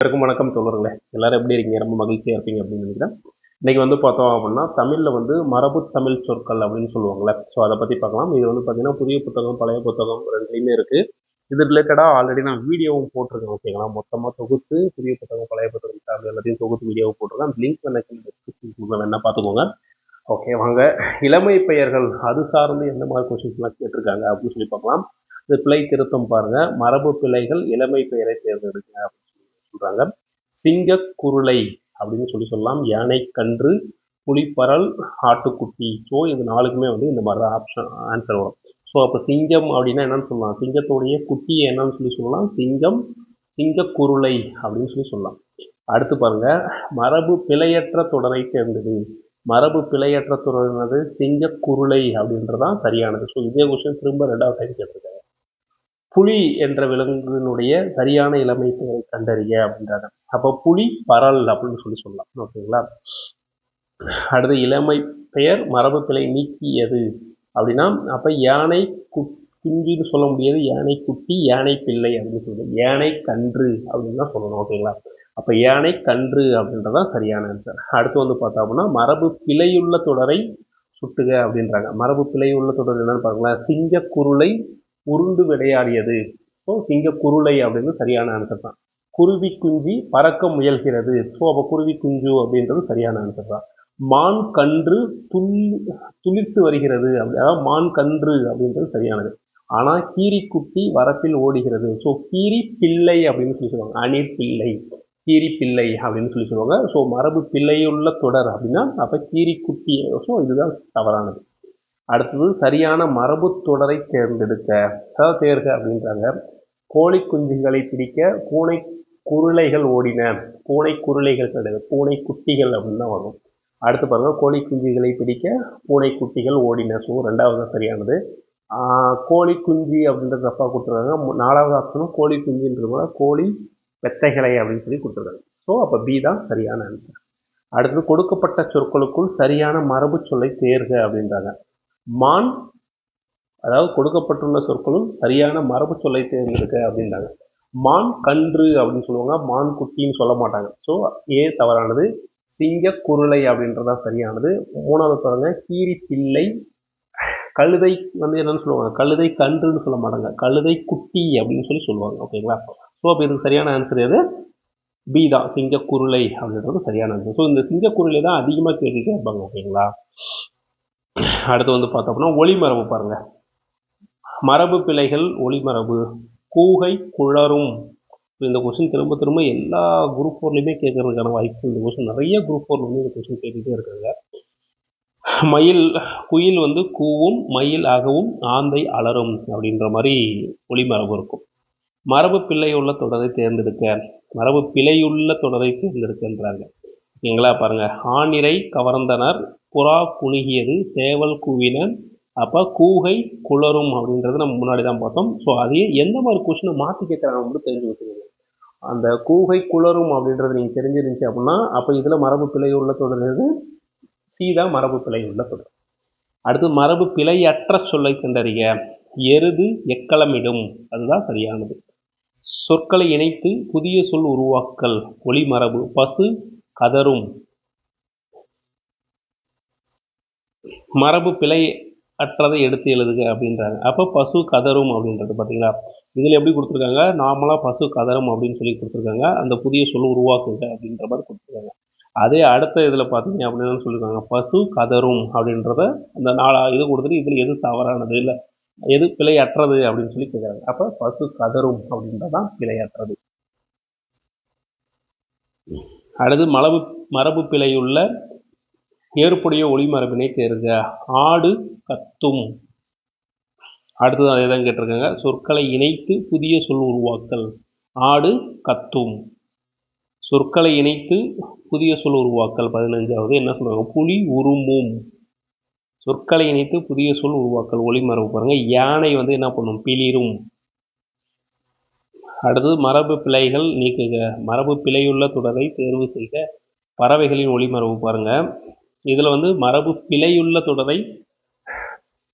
எல்லாருக்கும் வணக்கம் சொல்லுறேங்களே எல்லாரும் எப்படி இருக்கீங்க? ரொம்ப மகிழ்ச்சியாக இருப்பீங்க அப்படின்னு நினைக்கிறேன். இன்றைக்கி வந்து பார்த்தோம் அப்படின்னா தமிழில் வந்து மரபு தமிழ் சொற்கள் அப்படின்னு சொல்லுவாங்களே ஸோ அதை பற்றி பார்க்கலாம். இது வந்து பார்த்திங்கன்னா புதிய புத்தகம் பழைய புத்தகம் ரெண்டுலேயுமே இருக்குது இது ரிலேட்டடாக ஆல்ரெடி நான் வீடியோவும் போட்டிருக்கேன் ஓகேங்களா மொத்தமாக தொகுத்து புதிய புத்தகம் பழைய புத்தகம் சார்ந்து எல்லாத்தையும் தொகுத்து வீடியோவும் போட்டிருக்கேன். அந்த லிங்க் எனக்கு டிஸ்கிரிப்ஷன் என்ன பார்த்துக்கோங்க. ஓகே வாங்க. இளமை பெயர்கள் அது சார்ந்து எந்த மாதிரி கொஷின்ஸ்லாம் கேட்டிருக்காங்க அப்படின்னு சொல்லி பார்க்கலாம். இது பிழை திருத்தம் பாருங்கள் மரபு பிழைகள் இளமை பெயரை தேர்ந்தெடுங்க அப்படின்னு சொல்கிறாங்க சிங்க குருளை அப்படின்னு சொல்லி சொல்லலாம். யானை கன்று புலிப்பரல் ஆட்டுக்குட்டி. ஸோ இது நாளுக்குமே வந்து இந்த மாதிரி தான் ஆப்ஷன் ஆன்சர் வரும். ஸோ அப்போ சிங்கம் அப்படின்னா என்னன்னு சொல்லலாம். சிங்கத்தோடைய குட்டியை என்னன்னு சொல்லி சொல்லலாம். சிங்கம் சிங்கக்குருளை அப்படின்னு சொல்லி சொல்லலாம். அடுத்து பாருங்க. மரபு பிழையற்ற தொடரை தேர்ந்தது மரபு பிழையற்ற தொடர்னது சிங்கக்குருளை அப்படின்றதான் சரியானது. ஸோ இதே கொஸ்டின் திரும்ப ரெண்டாவது டைம் கேட்டிருக்காங்க. புலி என்ற விலங்கினுடைய சரியான இளமை பெயரை கண்டறிய அப்படின்றாங்க. அப்போ புலி பரல் அப்படின்னு சொல்லி சொல்லலாம். ஓகேங்களா? அடுத்து இளமை பெயர் மரபு பிழை நீக்கியது அப்படின்னா அப்போ யானை குஞ்சுன்னு சொல்ல முடியாது. யானை குட்டி யானை பிள்ளை அப்படின்னு சொல்லுது யானை கன்று அப்படின்னு தான் சொல்லணும். ஓகேங்களா? அப்போ யானை கன்று அப்படின்றதான் சரியான ஆன்சர் அடுத்து வந்து பார்த்தோம் அப்படின்னா மரபு பிழையுள்ள தொடரை சுட்டுக அப்படின்றாங்க. மரபு பிழையுள்ள தொடர் என்னன்னு பாருங்களேன். சிங்க குருளை உருண்டு விளையாடியது. ஸோ சிங்க குருளை அப்படின்னு சரியான ஆன்சர் தான். குருவி குஞ்சி பறக்க முயல்கிறது. ஸோ அப்போ குருவி குஞ்சு அப்படின்றது சரியான ஆன்சர் தான். மான் கன்று துள் துளிர்த்து வருகிறது. அப்படி அதாவது மான் கன்று அப்படின்றது சரியானது. ஆனால் கீரி குட்டி வரப்பில் ஓடுகிறது. ஸோ கீரி பிள்ளை அப்படின்னு சொல்லி சொல்லுவாங்க. அணிர் பிள்ளை கீரி பிள்ளை அப்படின்னு சொல்லி சொல்லுவாங்க. ஸோ மரபு பிள்ளையுள்ள தொடர் அப்படின்னா அப்போ கீரி குட்டி ஸோ இதுதான் தவறானது. அடுத்தது சரியான மரபு தொடரை தேர்ந்தெடுக்க அதாவது தேர்க அப்படின்றாங்க. கோழி குஞ்சுகளை பிடிக்க பூனை குருளைகள் ஓடின பூனை குருளைகள் கிடையாது பூனை குட்டிகள் அப்படின்னு தான் வரும். அடுத்து பாருங்கள் கோழி குஞ்சுகளை பிடிக்க பூனை குட்டிகள் ஓடின. ஸோ ரெண்டாவது சரியானது. கோழி குஞ்சு அப்படின்ற தப்பாக கொடுத்துருக்காங்க. நாலாவது ஆப்ஷனும் கோழி குஞ்சுன்றது கோழி பெத்தைகளை அப்படின்னு சொல்லி கொடுத்துருக்காங்க. ஸோ அப்போ பி தான் சரியான ஆன்சர் அடுத்தது கொடுக்கப்பட்ட சொற்களுக்குள் சரியான மரபு சொல்லை தேர்க அப்படின்றாங்க. மான் அதாவது கொடுக்கப்பட்டுள்ள சொற்களும் சரியான மரபு சொல்லை தேர்ந்தெடுக்க அப்படின்றாங்க. மான் கன்று அப்படின்னு சொல்லுவாங்க. மான் குட்டின்னு சொல்ல மாட்டாங்க. ஸோ ஏ தவறானது. சிங்க குருளை அப்படின்றதான் சரியானது. மூணாவது பாருங்க. கீரி பிள்ளை கழுதை வந்து என்னன்னு சொல்லுவாங்க. கழுதை கன்றுன்னு சொல்ல மாட்டாங்க. கழுதை குட்டி அப்படின்னு சொல்லி சொல்லுவாங்க. ஓகேங்களா ஸோ அப்போ இதுக்கு சரியான ஆன்சர் எது? பி தான். சிங்கக்குருளை அப்படின்றது சரியான ஆன்சர் ஸோ இந்த சிங்கக்குருளை தான் அதிகமாக கேட்டுகிட்டே இருப்பாங்க. ஓகேங்களா அடுத்து வந்து பார்த்தோம்னா ஒளிமரபு பாருங்கள் மரபு பிழைகள் ஒளிமரபு. கூகை குளரும் இந்த கொஸ்டின் திரும்ப திரும்ப எல்லா குரூப் ஃபோர்லையுமே கேட்கறதுக்கான வாய்ப்பு இந்த கொஸ்டின் நிறைய குரூப் ஃபோர்ல வந்து இந்த கொஸ்டின் கேட்டுகிட்டே இருக்காங்க. மயில் குயில் வந்து கூவும் மயில் ஆகவும் ஆந்தை அலரும் அப்படின்ற மாதிரி ஒளிமரபு இருக்கும். மரபு பிள்ளையுள்ள தொடரை தேர்ந்தெடுக்க மரபு பிழையுள்ள தொடரை தேர்ந்தெடுக்கன்றாங்க. ஓகேங்களா பாருங்கள் ஆனிரை கவர்ந்தனர் புறா குணுகியது சேவல் கூவின அப்போ கூகை குளரும் அப்படின்றது நம்ம முன்னாடி தான் பார்த்தோம். ஸோ அதையே எந்த மாதிரி கொஷினை மாற்றி கேட்குறாங்க மட்டும் தெரிஞ்சு வச்சுக்கோங்க. அந்த கூகை குளரும் அப்படின்றது நீங்கள் தெரிஞ்சிருந்துச்சு அப்படின்னா அப்போ இதில் மரபு பிழை உள்ள தொடர்ந்து சீதா மரபு பிழை உள்ள தொடர். அடுத்து மரபு பிழையற்ற சொல்லை கண்டறிய எருது எக்களமிடும். அதுதான் சரியானது. சொற்களை இணைத்து புதிய சொல் உருவாக்கல். ஒளிமரபு பசு கதரும் மரபு பிழை அற்றதை எடுத்து எழுதுக அப்படின்றாங்க. அப்போ பசு கதரும் அப்படின்றது பார்த்தீங்களா? இதில் எப்படி கொடுத்துருக்காங்க? நார்மலாக பசு கதரும் அப்படின்னு சொல்லி கொடுத்துருக்காங்க. அந்த புதிய சொல் உருவாக்குங்க அப்படின்ற மாதிரி கொடுத்துருக்காங்க. அதே அடுத்த இதில் பார்த்தீங்க அப்படின்னு சொல்லியிருக்காங்க பசு கதரும் அப்படின்றத அந்த நாலா இது கொடுத்துட்டு இதில் எது தவறானது? இல்லை எது பிழையற்றது அப்படின்னு சொல்லி கேட்குறாங்க. அப்போ பசு கதரும் அப்படின்றதான் பிழையற்றது. அடுத்து மரபு மரபு பிழையுள்ள ஏற்புடைய ஒளிமரபினை தேர்க. ஆடு கத்தும். அடுத்தது அதே தான் கேட்டிருக்காங்க. சொற்களை இணைத்து புதிய சொல் உருவாக்கல். ஆடு கத்தும். சொற்களை இணைத்து புதிய சொல் உருவாக்கல். பதினஞ்சாவது என்ன சொல்கிறாங்க புலி உருமும். சொற்களை இணைத்து புதிய சொல் உருவாக்கல். ஒளிமரபு பாருங்கள் யானை வந்து என்ன பண்ணும்? பிளிரும். அடுத்தது மரபு பிழைகள் நீக்குக. மரபு பிழையுள்ள தொடரை தேர்வு செய்க. பறவைகளின் ஒளிமரபு பாருங்கள் இதில் வந்து மரபு பிழையுள்ள தொடரை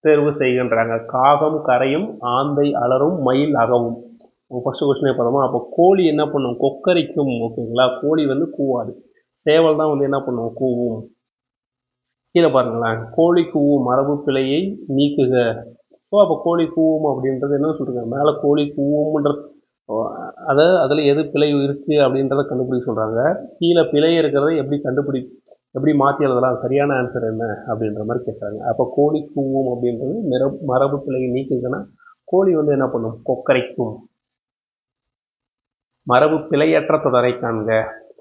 தேர்வு செய்கின்றாங்க. காகம் கரையும் ஆந்தை அலரும் மயில் அகவும். ஃபஸ்ட்டு கொஸ்டினே பார்த்தோமா? அப்போ கோழி என்ன பண்ணும்? கொக்கரிக்கும் ஓகேங்களா? கோழி வந்து கூவாது. சேவல் தான் வந்து என்ன பண்ணும்? கூவும். கீழே பாருங்களேன். கோழி கூவும் மரபு பிழையை நீக்குக. ஸோ அப்போ கோழி கூவும் அப்படின்றது என்ன சொல்கிறாங்க மேலே கோழி கூவும்ன்றது அதை அதில் எது பிழை இருக்குது அப்படின்றத கண்டுபிடிக்க சொல்கிறாங்க கீழே பிழை இருக்கிறத எப்படி கண்டுபிடி எப்படி மாற்றி எழுதலாம்? சரியான ஆன்சர் என்ன? அப்படின்ற மாதிரி கேட்குறாங்க அப்போ கோழி கூவும் அப்படின்றது மரபு மரபு பிழையை நீக்குதுன்னா கோழி வந்து என்ன பண்ணும்? கொக்கரைக்கும். மரபு பிழையற்ற தொடரை காண்க.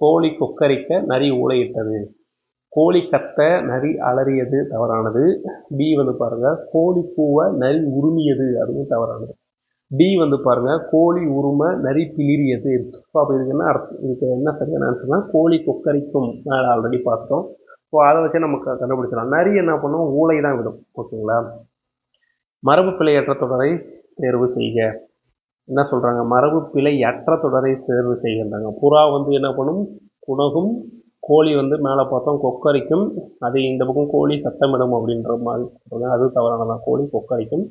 கோழி கொக்கரிக்க நரி ஊழையிட்டது கோழி கத்த நரி அலறியது தவறானது. பி வந்து பாருங்க கோழி பூவை நரி உருமியது அதுவும் தவறானது. டி வந்து பாருங்கள் கோழி உரும நரி பிளிரியது ஸோ அப்போ இதுக்கு என்ன அர்த்தம்? இதுக்கு என்ன சரியான ஆன்சர்னா கோழி கொக்கரிக்கும். மேலே ஆல்ரெடி பார்த்துட்டோம். ஸோ அதை வச்சே நமக்கு கண்டுபிடிச்சிடலாம். நரி என்ன பண்ணும்? ஊளை தான் விடும். ஓகேங்களா? மரபு பிழையற்ற தொடரை தேர்வு செய்க. என்ன சொல்கிறாங்க மரபு பிழையற்ற தொடரை தேர்வு செய்கின்றாங்க. புறா வந்து என்ன பண்ணும்? குணகும். கோழி வந்து மேலே பார்த்தோம் கொக்கரிக்கும். அது இந்த பக்கம் கோழி சத்தமிடும் அப்படின்ற மாதிரி. சொல்கிறாங்க அது தவறானதான். கோழி கொக்கரிக்கும்.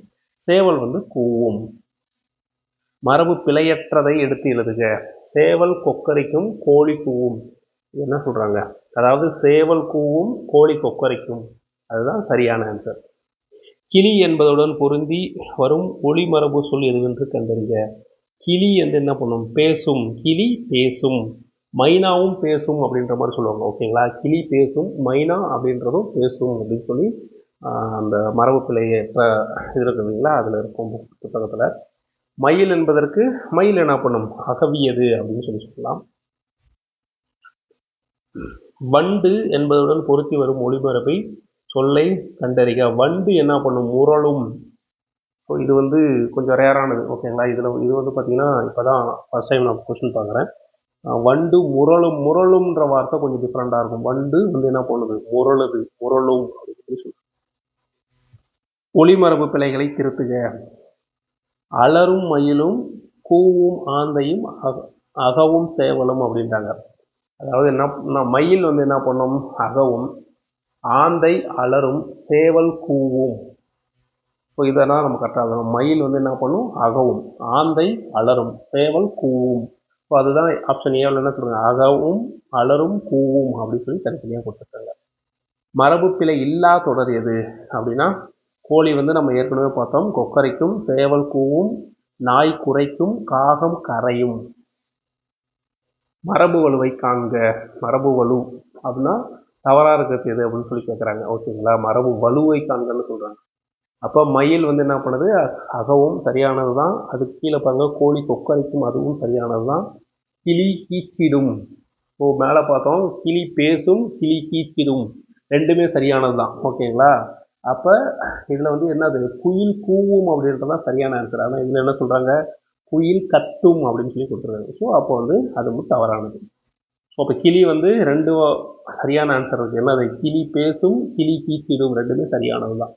சேவல் வந்து கூவும். மரபு பிழையற்றதை எடுத்து எழுதுக. சேவல் கொக்கரிக்கும் கோழி கூவும் என்ன சொல்கிறாங்க அதாவது சேவல் கூவும் கோழி கொக்கரிக்கும். அதுதான் சரியான ஆன்சர் கிளி என்பதுடன் பொருந்தி வரும் ஒளி மரபு சொல் எதுவென்று கண்டறிக. கிளி வந்து என்ன பண்ணும்? பேசும். கிளி பேசும். மைனாவும் பேசும் அப்படின்ற மாதிரி சொல்லுவாங்க. ஓகேங்களா கிளி பேசும் மைனா அப்படின்றதும் பேசும் அப்படின்னு சொல்லி அந்த மரபு பிள்ளைய இது இருக்குதுங்களா அதில் இருக்கும் புத்தகத்தில். மயில் என்பதற்கு மயில் என்ன பண்ணும்? அகவியது அப்படின்னு சொல்லி சொல்லலாம். வண்டு என்பதுடன் பொருத்தி வரும் ஒளிபரப்பை சொல்லை கண்டறிக. வண்டு என்ன பண்ணும்? முரளும் ஸோ இது வந்து கொஞ்சம் ரேரானது ஓகேங்களா இதில் இது வந்து பார்த்தீங்கன்னா இப்போ தான் ஃபஸ்ட் டைம் நான் கொஸ்டின் பார்க்குறேன். வண்டு முரளும் முரளும்ன்ற வார்த்தை கொஞ்சம் டிஃப்ரெண்ட்டாக இருக்கும். வண்டு வந்து என்ன பண்ணுது? முரளுது முரளும் அப்படின்னு சொல்லி ஒளிமரபு பிழைகளை திருத்துக. அலரும் மயிலும் கூவும் ஆந்தையும் அக அகவும் சேவலும் அப்படின்றாங்க. அதாவது என்ன மயில் வந்து என்ன பண்ணும்? அகவும். ஆந்தை அலரும் சேவல் கூவும். இப்போ இதெல்லாம் நம்ம கரெக்டாக மயில் வந்து என்ன பண்ணும்? அகவும். ஆந்தை அலரும் சேவல் கூவும். இப்போ அதுதான் ஆப்ஷன் ஏவில் என்ன சொல்கிறாங்க அகவும் அலரும் கூவும் அப்படின்னு சொல்லி தனித்தனியாக கொடுத்துருக்காங்க. மரபு பிழை இல்லா தொடர் எது அப்படின்னா கோழி வந்து நம்ம ஏற்கனவே பார்த்தோம். கொக்கரைக்கும் சேவல் கூவும் நாய் குறைக்கும் காகம் கரையும். மரபு வலுவை காண்க மரபு வலு. அப்படின்னா தவறாக இருக்கிறது எது அப்படின்னு சொல்லி கேட்குறாங்க ஓகேங்களா மரபு வலுவை காண்கன்னு சொல்கிறாங்க அப்போ மயில் வந்து என்ன பண்ணுது? அகவும் சரியானது தான் அதுக்கு கீழே பாருங்க கோழி கொக்கரைக்கும் அதுவும் சரியானது தான் கிளி கீச்சிடும். ஓ மேலே பார்த்தோம். கிளி பேசும் கிளி கீச்சிடும். ரெண்டுமே சரியானது தான் ஓகேங்களா அப்போ இதில் வந்து என்னது குயில் கூவும் அப்படின்றது தான் சரியான ஆன்சர் ஆனால் இதில் என்ன சொல்கிறாங்க குயில் கத்தும் அப்படின்னு சொல்லி கொடுத்துருக்காங்க. ஸோ அப்போ வந்து அது வந்து தவறானது. ஸோ அப்போ கிளி வந்து ரெண்டு சரியான ஆன்சர் இருக்குது என்னது கிளி பேசும் கிளி கீச்சிடும் ரெண்டுமே சரியானது தான்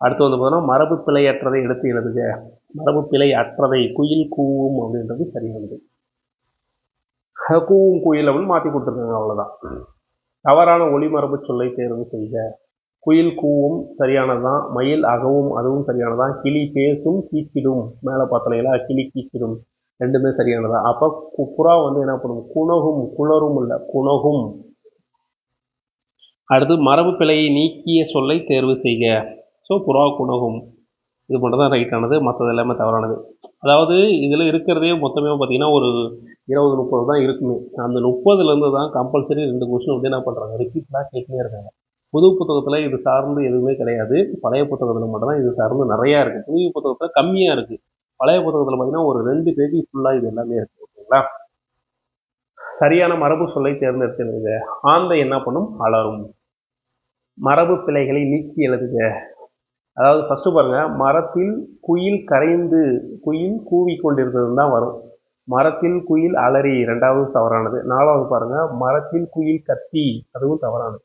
அடுத்து வந்து பார்த்தோம்னா மரபு பிழையற்றதை எடுத்து எழுதுக. மரபு பிழை அற்றதை குயில் கூவும் அப்படின்றது சரியானது. கூவும் குயில் அப்படின்னு மாற்றி கொடுத்துருக்காங்க அவ்வளோதான் தவறான ஒளிமரபு சொல்லை தேர்வு செய்க. குயில் கூவும் சரியானது தான் மயில் அகவும் அதுவும் சரியானதான் கிளி பேசும் கீச்சிடும் மேலே பார்த்தலைங்களா கிளி கீச்சிடும் ரெண்டுமே சரியானதா? அப்போ புறா வந்து என்ன பண்ணும்? குணகும் குளரும் இல்லை குணகும். அடுத்து மரபு பிழையை நீக்கிய சொல்லை தேர்வு செய்க. ஸோ புறா குணகும். இது மட்டும் தான் ரைட்டானது மற்றது எல்லாமே தவறானது. அதாவது இதில் இருக்கிறதே மொத்தமே பார்த்தீங்கன்னா ஒரு இருபது முப்பது தான் இருக்குமே. அந்த முப்பதுலேருந்து தான் கம்பல்சரி ரெண்டு கொஸ்டின் வந்து என்ன பண்ணுறாங்க ரிப்பீட்லாம் கேட்டுனே இருக்காங்க. புது புத்தகத்தில் இது சார்ந்து எதுவுமே கிடையாது. பழைய புத்தகத்தில் மட்டும்தான் இது சார்ந்து நிறையா இருக்குது புதிய புத்தகத்தில் கம்மியாக இருக்குது பழைய புத்தகத்தில் பார்த்தீங்கன்னா ஒரு ரெண்டு பேஜி ஃபுல்லாக இது எல்லாமே இருக்குது ஓகேங்களா? சரியான மரபு சொல்லை தேர்ந்தெடுத்துங்க ஆந்தை என்ன பண்ணும்? அலரும். மரபு பிழைகளை நீக்கி எழுதுக. அதாவது ஃபஸ்ட்டு பாருங்கள் மரத்தில் குயில் கரைந்து குயில் கூவி கொண்டிருந்தது தான் வரும். மரத்தில் குயில் அலறி ரெண்டாவது தவறானது. நாலாவது பாருங்கள் மரத்தில் குயில் கத்தி அதுவும் தவறானது.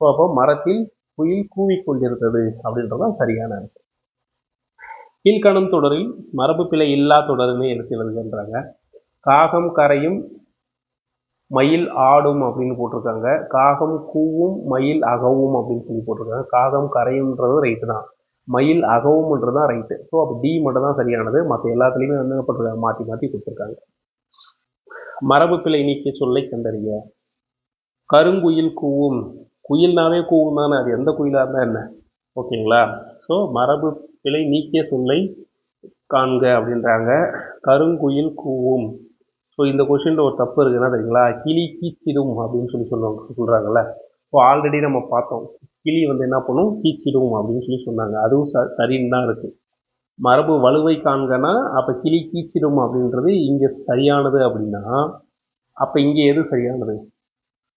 ஸோ அப்போ மரத்தில் குயில் கூவிக்கொண்டிருந்தது அப்படின்றது தான் சரியான ஆன்சர் கீழ்கணும் தொடரில் மரபு பிழை இல்லா தொடருமே எடுத்து எழுதுகின்றாங்க காகம் கரையும் மயில் ஆடும் அப்படின்னு போட்டிருக்காங்க. காகம் கூவும் மயில் அகவும் அப்படின்னு சொல்லி போட்டிருக்காங்க. காகம் கரையும்ன்றது ரைட்டு தான். மயில் அகவும்ன்றது தான் ரைட்டு ஸோ அப்போ டி மட்டும் தான் சரியானது. மற்ற எல்லாத்துலேயுமே வந்து என்ன பண்ணுறாங்க மாற்றி மாற்றி கொடுத்துருக்காங்க. மரபு பிழை நீக்கிய சொல்லை கண்டறிய. கருங்குயில் கூவும் குயில்னாவே கூவும் தானே அது எந்த குயிலாக இருந்தால் என்ன? ஓகேங்களா? ஸோ மரபு பிழை நீக்கிய சொல்லை காண்க அப்படின்றாங்க. கருங்குயில் கூவும். ஸோ இந்த கொஷினில் ஒரு தப்பு இருக்குன்னா தெரியுங்களா? கிளி கீச்சிடும் அப்படின்னு சொல்லி சொல்லுவாங்க. சொல்கிறாங்கல்ல ஸோ ஆல்ரெடி நம்ம பார்த்தோம். கிளி வந்து என்ன பண்ணும்? கீச்சிடும் அப்படின்னு சொல்லி சொன்னாங்க. அதுவும் ச சரின்னு தான் இருக்குது மரபு வலுவை காண்கனா அப்போ கிளி கீச்சிடும் அப்படின்றது இங்கே சரியானது அப்படின்னா அப்போ இங்கே எது சரியானது?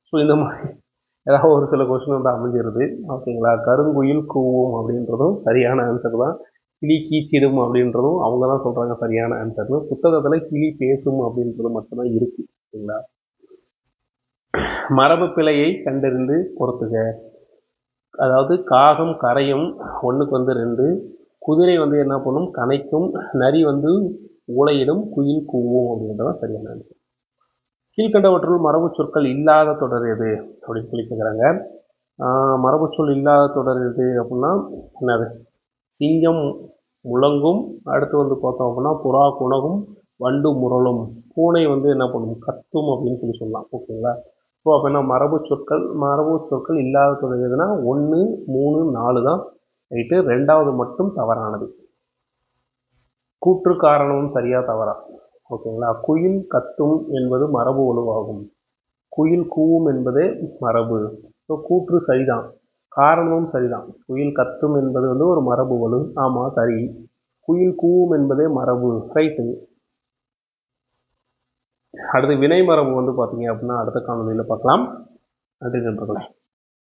ஸோ இந்த மாதிரி ஏதாவது ஒரு சில கொஸ்டின் வந்து அமைஞ்சிருது. ஓகேங்களா கருங்குயில் கூவும் அப்படின்றதும் சரியான ஆன்சர் தான். கிளி கீச்சிடும் அப்படின்றதும் அவங்க தான் சொல்கிறாங்க சரியான ஆன்சர்னு புத்தகத்தில் கிளி பேசும் அப்படின்றது மட்டும்தான் இருக்குது ஓகேங்களா மரபு பிழையை கண்டறிந்து பொறுத்துக. அதாவது காகம் கரையும் ஒன்றுக்கு வந்து ரெண்டு. குதிரை வந்து என்ன பண்ணும்? கனைக்கும். நரி வந்து உலையிடும் குயில் கூவும் அப்படின்றதான் சரியான ஆன்சர் கீழ்கண்டவற்றுள் மரபு சொற்கள் இல்லாத தொடர் எது? அப்படின்னு சொல்லி கேட்குறாங்க மரபு சொல் இல்லாத தொடர் எது அப்படின்னா என்னது? சிங்கம் முழங்கும் அடுத்து வந்து பார்த்தோம் அப்படின்னா புறா குணகும் வண்டு முரளும். பூனை வந்து என்ன பண்ணும்? கத்தும் அப்படின்னு சொல்லி சொல்லலாம். ஓகேங்களா? ஸோ அப்போ என்ன? மரபு சொற்கள் மரபு சொற்கள் இல்லாத தொடர் எதுனா ஒன்று மூணு நாலு தான். ரைட்டு? ரெண்டாவது மட்டும் தவறானது. கூற்று காரணமும் சரியாக தவறா? ஓகேங்களா? குயில் கத்தும் என்பது மரபு வலுவாகும் குயில் கூவும் என்பதே மரபு. ஸோ கூற்று சரிதான். காரணமும் சரிதான். குயில் கத்தும் என்பது வந்து ஒரு மரபு வலு. ஆமாம் சரி. குயில் கூவும் என்பதே மரபு. ரைட்டு அடுத்து வினை மரபு வந்து பார்த்தீங்க அப்படின்னா அடுத்த காணொலியில் பார்க்கலாம். நன்றி நண்பர்களே.